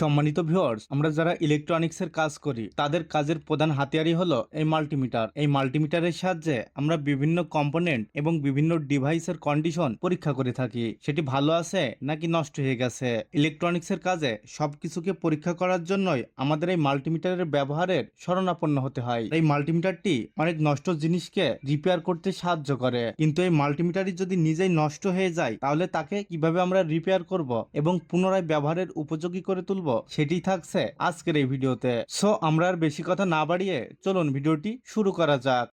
সম্মানিত ভিউয়ার্স আমরা যারা ইলেকট্রনিক্স এর কাজ করি, তাদের কাজের প্রধান হাতিয়ারই হলো এই মাল্টিমিটার এই মাল্টিমিটারের সাহায্যে আমরা বিভিন্ন কম্পোনেন্ট এবং বিভিন্ন ডিভাইসের কন্ডিশন পরীক্ষা করে থাকি। সেটি ভালো আছে নাকি নষ্ট হয়ে গেছে? ইলেকট্রনিক্স এর কাজে সবকিছুকে পরীক্ষা করার জন্যই আমাদের এই মাল্টিমিটারের ব্যবহারের শরণাপন্ন হতে হয়। এই মাল্টিমিটারটি অনেক নষ্ট জিনিসকে রিপেয়ার করতে সাহায্য করে। কিন্তু এই মাল্টিমিটারই যদি নিজেই নষ্ট হয়ে যায়, তাহলে তাকে কীভাবে আমরা রিপেয়ার করব এবং পুনরায় ব্যবহারের উপযোগী করে তুলব? সেটি থাকছে আজকের এই ভিডিওতে। সো আমরা আর বেশি কথা না বাড়িয়ে চলুন ভিডিওটি শুরু করা যাক।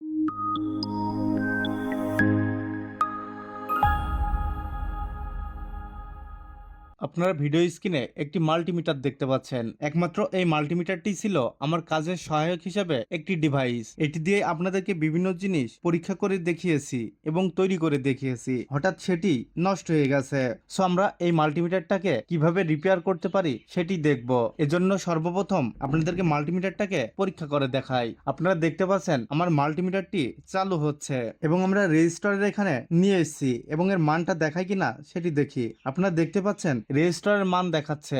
আপনারা ভিডিও স্ক্রিনে একটি মাল্টিমিটার দেখতে পাচ্ছেন। একমাত্র এই মাল্টিমিটারটি ছিল আমার কাজের সহায়ক হিসেবে একটি ডিভাইস এটি দিয়ে আপনাদেরকে বিভিন্ন জিনিস পরীক্ষা করে দেখিয়েছি এবং তৈরি করে দেখিয়েছি। হঠাৎ সেটি নষ্ট হয়ে গেছে। সো আমরা এই মাল্টিমিটারটাকে কীভাবে রিপেয়ার করতে পারি সেটি দেখব। এজন্য সর্বপ্রথম আপনাদেরকে মাল্টিমিটারটাকে পরীক্ষা করে দেখাই। আপনারা দেখতে পাচ্ছেন আমার মাল্টিমিটারটি চালু হচ্ছে এবং আমরা রেজিস্টারের এখানে নিয়ে এসেছি এবং এর মানটা দেখায় কিনা সেটি দেখি। আপনারা দেখতে পাচ্ছেন রেজিস্টারের মান দেখাচ্ছে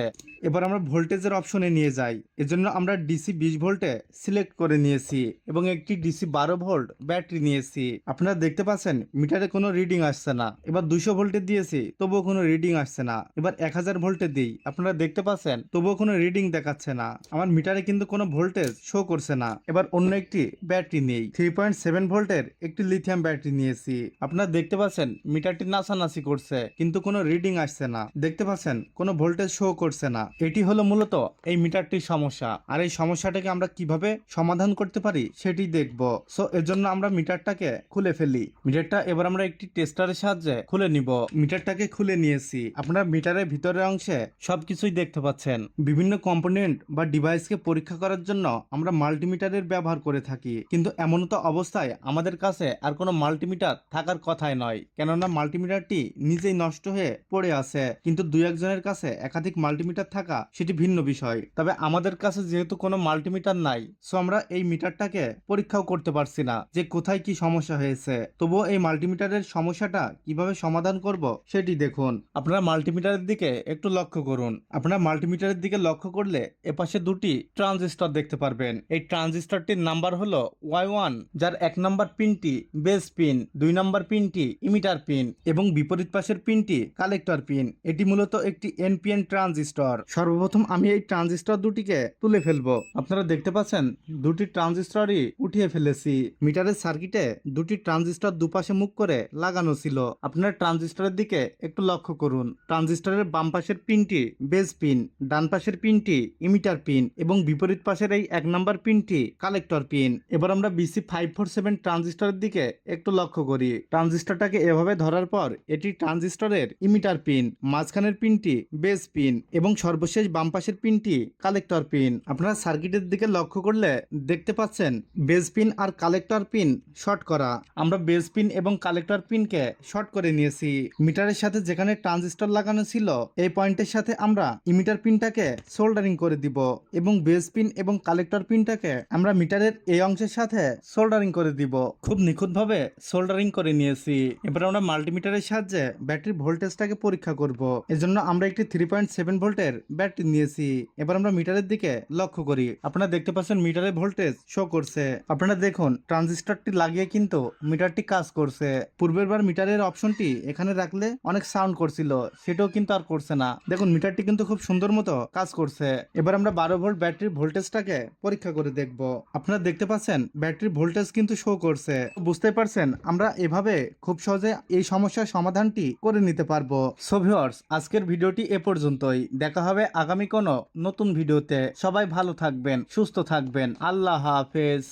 এবার আমরা ভোল্টেজের অপশনে নিয়ে যাই। এজন্য আমরা ডিসি বিশ ভোল্টে সিলেক্ট করে নিয়েছি এবং একটি ডিসি বারো ভোল্ট ব্যাটারি নিয়েছি। আপনারা দেখতে পাচ্ছেন, মিটারে কোনো রিডিং আসছে না। এবার দুশো ভোল্টে দিয়েছি, তবুও কোনো রিডিং আসছে না। এবার এক হাজার ভোল্টে দিই। আপনারা দেখতে পাচ্ছেন, তবুও কোনো রিডিং দেখাচ্ছে না। আমার মিটারে কিন্তু কোনো ভোল্টেজ শো করছে না। এবার অন্য একটি ব্যাটারি নেই। থ্রি পয়েন্ট সেভেন ভোল্টের একটি লিথিয়াম ব্যাটারি নিয়েছি। আপনারা দেখতে পাচ্ছেন, মিটারটি নাচানাচি করছে, কিন্তু কোনো রিডিং আসছে না। দেখতে পাচ্ছেন, কোনো ভোল্টেজ শো করছে না। এটি হলো মূলত এই মিটারটির সমস্যা। আর এই সমস্যাটাকে আমরা কীভাবে সমাধান করতে পারি সেটি দেখব। সো এর জন্য আমরা মিটারটাকে খুলে ফেলি। মিটারটা এবার আমরা একটি টেস্টারের সাহায্যে খুলে নিব। মিটারটাকে খুলে নিয়েছি। আপনারা মিটারের ভিতরের অংশে সবকিছুই দেখতে পাচ্ছেন। বিভিন্ন কম্পোনেন্ট বা ডিভাইসকে পরীক্ষা করার জন্য আমরা মাল্টিমিটারের ব্যবহার করে থাকি। কিন্তু এমন তো অবস্থায় আমাদের কাছে আর কোনো মাল্টিমিটার থাকার কথাই নয়। কেননা মাল্টিমিটারটি নিজেই নষ্ট হয়ে পড়ে আছে। কিন্তু দুই একজনের কাছে একাধিক মাল্টিমিটার থাকা সেটি ভিন্ন বিষয়। তবে আমাদের কাছে যেহেতু কোনো মাল্টিমিটার নাই, সো আমরা এই মিটারটাকে পরীক্ষাও করতে পারছি না যে কোথায় কি সমস্যা হয়েছে। তবুও এই মাল্টিমিটারের সমস্যাটা কীভাবে সমাধান করব সেটি দেখুন। আপনারা মাল্টিমিটারের দিকে একটু লক্ষ্য করুন। আপনারা মাল্টিমিটারের দিকে লক্ষ্য করলে এপাশে দুটি ট্রানজিস্টর দেখতে পারবেন। এই ট্রানজিস্টরটির নাম্বার হলো ওয়াই ওয়ান, যার এক নাম্বার পিনটি বেস পিন, দুই নাম্বার পিনটি ইমিটার পিন এবং বিপরীত পাশের পিনটি কালেক্টর পিন। এটি মূলত একটি এনপিএন ট্রানজিস্টর। সর্বপ্রথম আমি এই ট্রানজিস্টর দুটিকে তুলে ফেলব। আপনারা দেখতে পাচ্ছেন, দুটি ট্রানজিস্টরই উঠিয়ে ফেলেছি। মিটারের সার্কিটে দুটি ট্রানজিস্টর দুপাশে মুখ করে লাগানো ছিল। আপনারা ট্রানজিস্টরের দিকে একটু লক্ষ্য করুন। ট্রানজিস্টরের বাম পাশের পিনটি বেস পিন, ডান পাশের পিনটি ইমিটার পিন এবং বিপরীত পাশের এই এক নম্বর পিনটি কালেক্টর পিন। এবার আমরা বিসি ফাইভ ফোর সেভেন ট্রানজিস্টরের দিকে একটু লক্ষ্য করি। ট্রানজিস্টরটাকে এভাবে ধরার পর এটি ট্রানজিস্টরের ইমিটার পিন, মাঝখানের পিনটি বেস পিন এবং সর্বশেষ বাম পাশের পিনটি কালেক্টর পিন আপনারা সার্কিটের দিকে লক্ষ্য করলে দেখতে পাচ্ছেন বেস পিন আর কালেক্টর পিন শর্ট করা। আমরা বেস পিন এবং কালেক্টর পিনকে শর্ট করে নিয়েছি। মিটারের সাথে যেখানে ট্রানজিস্টর লাগানো ছিল, এই পয়েন্টের সাথে আমরা ইমিটার পিনটাকে সোল্ডারিং করে দিব এবং বেস পিন এবং কালেক্টর পিনটাকে আমরা মিটারের এই অংশের সাথে সোল্ডারিং করে দিব। খুব নিখুঁতভাবে সোল্ডারিং করে নিয়েছি। এবার আমরা মাল্টিমিটারের সাহায্যে ব্যাটারির ভোল্টেজটাকে পরীক্ষা করব। এজন্য আমরা একটি থ্রি পয়েন্ট সেভেন ভোল্টের ব্যাটারি নিয়েছি। এবার আমরা মিটারের দিকে লক্ষ্য করি। আপনারা দেখতে পাচ্ছেন মিটারের ভোল্টেজ শো করছে। আপনারা দেখুন ট্রানজিস্টরটি লাগিয়ে কিন্তু মিটারটি কাজ করছে। পূর্বের বার মিটারের অপশনটি এখানে রাখলে অনেক সাউন্ড করছিল, সেটাও কিন্তু আর করছে না। দেখুন, মিটারটি কিন্তু খুব সুন্দর মতো কাজ করছে। এবার আমরা বারো ভোল্ট ব্যাটারির ভোল্টেজটাকে পরীক্ষা করে দেখব। আপনারা দেখতে পাচ্ছেন, ব্যাটারির ভোল্টেজ কিন্তু শো করছে। বুঝতে পারছেন, আমরা এভাবে খুব সহজে এই সমস্যার সমাধানটি করে নিতে পারব। সো ভিউয়ার্স আজকের ভিডিওটি এ পর্যন্তই। দেখা হবে আগামী কোনো নতুন ভিডিওতে। সবাই ভালো থাকবেন সুস্থ থাকবেন। আল্লাহ হাফেজ।